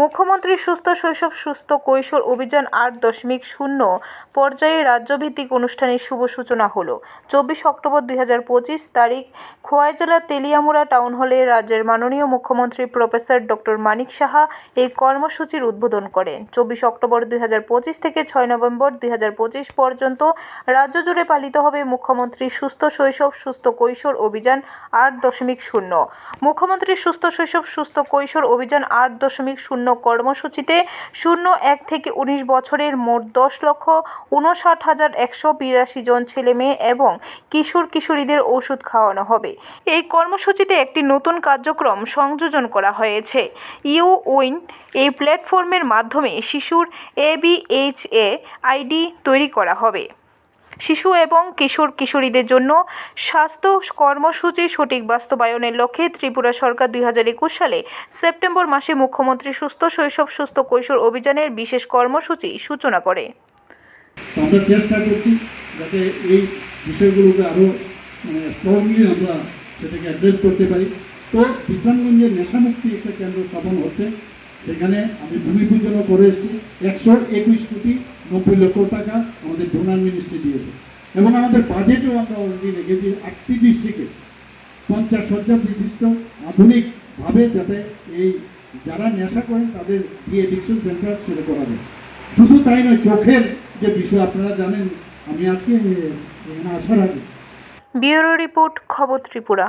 মুখ্যমন্ত্রী সুস্থ শৈশব, সুস্থ কৈশোর অভিযান আট দশমিক শূন্য পর্যায়ে রাজ্যভিত্তিক অনুষ্ঠানের শুভ সূচনা হলো। চব্বিশ অক্টোবর দুই হাজার পঁচিশ তারিখ খোয়াই জেলার তেলিয়ামুড়া টাউন হলে রাজ্যের মাননীয় মুখ্যমন্ত্রী প্রফেসর ডক্টর মানিক সাহা এই কর্মসূচির উদ্বোধন করেন। চব্বিশ অক্টোবর দুই থেকে ছয় নভেম্বর দুই হাজার পঁচিশ পর্যন্ত রাজ্য জুড়ে পালিত হবে মুখ্যমন্ত্রী সুস্থ শৈশব, সুস্থ কৈশোর অভিযান আট দশমিক শূন্য। মুখ্যমন্ত্রী সুস্থ শৈশব, সুস্থ কৈশোর অভিযান আট দশমিক শূন্য কর্মসূচিতে শূন্য এক থেকে উনিশ বছরের মোট দশ লক্ষ উনষাট হাজার একশো বিরাশি জন ছেলে মেয়ে এবং কিশোর কিশোরীদের ওষুধ খাওয়ানো হবে। এই কর্মসূচিতে একটি নতুন কার্যক্রম সংযোজন করা হয়েছে। ইউ উইন এই প্ল্যাটফর্মের মাধ্যমে শিশুর এবিএইচএ আইডি তৈরি করা হবে। শিশু এবং কিশোর কিশোরীদের জন্য স্বাস্থ্য কর্মসূচি সঠিক বাস্তবায়নের লক্ষ্যে ত্রিপুরা সরকার দুই একুশ সালে সেপ্টেম্বর মাসে মুখ্যমন্ত্রী সুস্থ, শৈশব, সুস্থ, কৈশোর অভিযানের বিশেষ কর্মসূচি সূচনা করে। আমরা চেষ্টা করছি যাতে এই বিষয়গুলোকে আরও মানে স্ট্রংলি আমরা সেটাকে অ্যাড্রেস করতে পারি। তো নেশামুক্তি একটা কেন্দ্র স্থাপন হচ্ছে। সেখানে আমি ভূমি পূজনও করে এসেছি। একশো একুশ কোটি নব্বই লক্ষ টাকা আমাদের ডোনার মিনিস্ট্রি দিয়েছে। এবং আমাদের বাজেটেও আমরা অলরেডি রেখেছি আটটি ডিস্ট্রিক্টে পঞ্চাশ শয্যা বিশিষ্ট আধুনিকভাবে যাতে এই যারা নেশা করেন তাদের ডি এডিকশন সেন্টার সেটা করা যায়। শুধু তাই নয়, চোখের যে বিষয়, আপনারা জানেন, আমি আজকে আসার আগে। ব্যুরো রিপোর্ট খবর ত্রিপুরা।